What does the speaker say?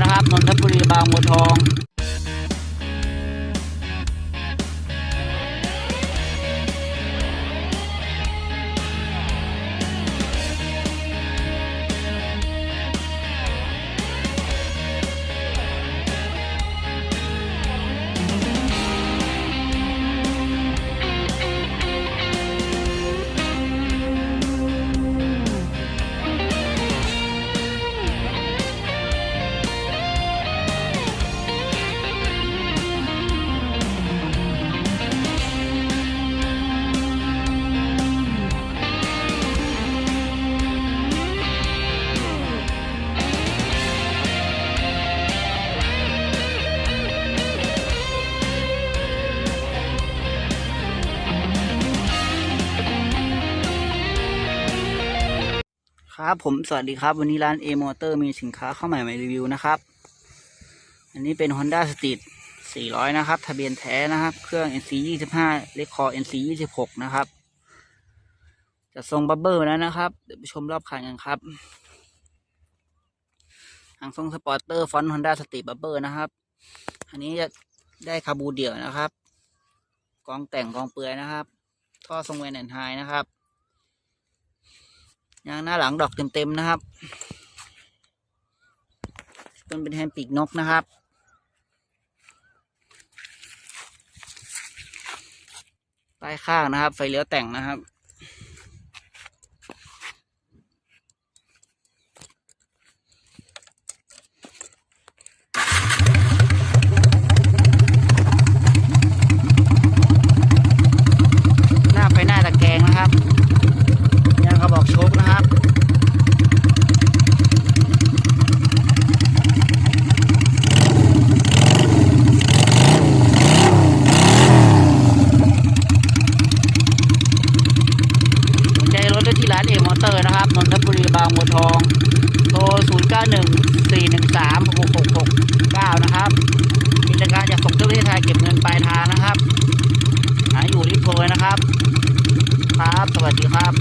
นะครับนนทบุรีบางบัวทอง ครับผมสวัสดีครับ วันนี้ร้าน A Motor มีสินค้าเข้าใหม่มารีวิวนะครับ อันนี้เป็น Honda Street 400 นะครับ ทะเบียนแท้นะครับ เครื่อง NC 25เลคคอ NC 26 นะครับ จะทรงบับเบิลแล้วนะครับเดี๋ยวไปชมรอบคันกันครับหางทรงสปอร์เตอร์ฟอนต์ Honda Street Bubble นะครับ อันนี้จะได้คาบูเดี่ยวนะครับ กองแต่งกองเปลือยนะครับ ท่อทรงเวนแอนไฮนะครับ ยางหน้าหลังดอกเต็มๆนะครับมันเป็นแฮมปีกนกนะครับ ป้ายข้างนะครับ ไฟเลี้ยวแต่งนะครับ เลยนะครับนนทบุรีบางบัวทองโทร 0914136669 นะครับกิจการจะส่งทั่วประเทศไทยเก็บเงินปลายทางนะครับ หาอยู่รีบโทยนะครับ ครับ สวัสดีครับ